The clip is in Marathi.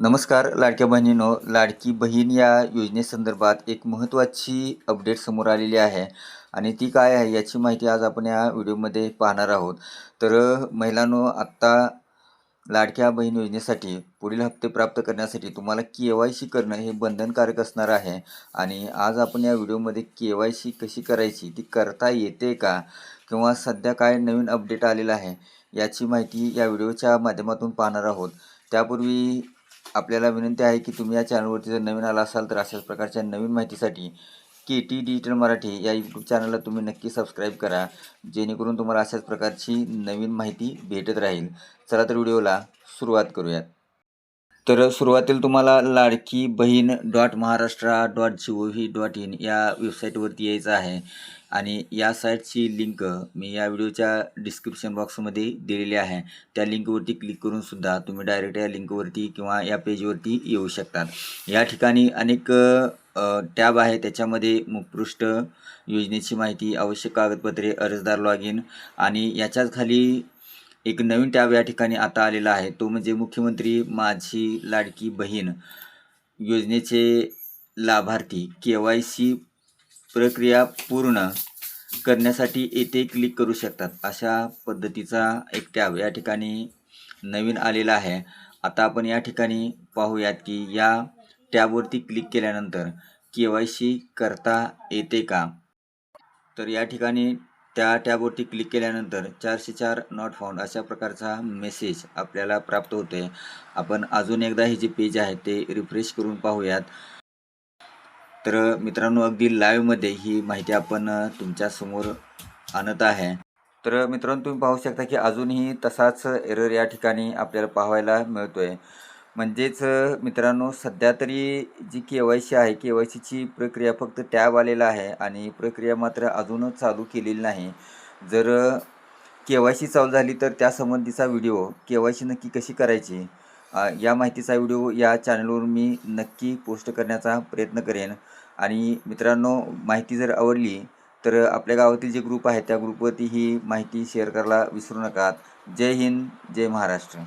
नमस्कार लाडक्या बहिणीनो. लाडकी बहीण या योजनेसंदर्भात एक महत्त्वाची अपडेट समोर आलेली आहे आणि ती काय आहे याची माहिती आज आपण या व्हिडिओमध्ये पाहणार आहोत. तर महिलांनो आत्ता लाडक्या बहीण योजनेसाठी पुढील हप्ते प्राप्त करण्यासाठी तुम्हाला के वाय सी करणं हे बंधनकारक असणार आहे आणि आज आपण या व्हिडिओमध्ये के वाय सी कशी करायची ती करता येते का किंवा सध्या काय नवीन अपडेट आलेलं आहे याची माहिती या व्हिडिओच्या माध्यमातून पाहणार आहोत. त्यापूर्वी आपल्याला विनंती आहे की तुम्ही या चॅनलवरती जर नवीन आला असाल तर अशाच प्रकारच्या नवीन माहितीसाठी के टी डिजिटल मराठी या यूट्यूब चॅनलला तुम्ही नक्की सबस्क्राईब करा जेणेकरून तुम्हाला अशाच प्रकारची नवीन माहिती भेटत राहील. चला तर व्हिडिओला सुरुवात करूयात. तर सुरुवातीला तुम्हाला Ladki Bahin dot Maharashtra dot G O V dot in या वेबसाईटवरती यायचं आहे. आणि या साईटची लिंक मी या व्हिडिओच्या डिस्क्रिप्शन बॉक्समध्ये दिलेली आहे. त्या लिंकवरती क्लिक करून सुद्धा तुम्ही डायरेक्ट या लिंकवरती किंवा या पेजवरती येऊ शकतात या ठिकाणी अनेक टॅब आहे. त्याच्यामध्ये मुखपृष्ठ योजनेची माहिती आवश्यक कागदपत्रे अर्जदार लॉग इन आणि याच्याच खाली एक नवीन टॅब या ठिकाणी आता आलेला आहे. तो म्हणजे मुख्यमंत्री माझी लाडकी बहीण योजनेचे लाभार्थी. के वाय सी प्रक्रिया पूर्ण करण्यासाठी येथे क्लिक करू शकतात. अशा पद्धतीचा एक टॅब या ठिकाणी नवीन आलेला आहे. आता आपण या ठिकाणी पाहूयात की या टॅबवरती क्लिक केल्यानंतर के वाय सी करता येते का? तर या ठिकाणी त्या टॅबवरती क्लिक केल्यानंतर चारशे चार नॉट फाउंड अशा प्रकारचा मेसेज आपल्याला प्राप्त होते आपण अजून एकदा हे जे पेज आहे ते रिफ्रेश करून पाहूयात. तर मित्रांनो अगदी लाईव्हमध्ये ही माहिती आपण तुमच्यासमोर आणत आहे. तर मित्रांनो तुम्ही पाहू शकता की अजूनही तसाच एरर या ठिकाणी आपल्याला पाहायला मिळतो आहे म्हणजेच मित्रांनो सध्या तरी जी के वाय सी आहे के वाय सीची प्रक्रिया फक्त टॅब आलेला आहे आणि प्रक्रिया मात्र अजूनच चालू केलेली नाही. जर के वाय सी चालू झाली तर त्यासंबंधीचा व्हिडिओ के वाय सी नक्की कशी करायची? या माहितीचा व्हिडिओ या चॅनलवर मी नक्की पोस्ट करण्याचा प्रयत्न करेन. आणि मित्रांनो माहिती जर आवडली तर आपल्या गावातील जे ग्रुप आहे त्या ग्रुपवरती ही माहिती शेअर करायला विसरू नका. जय हिंद जय महाराष्ट्र.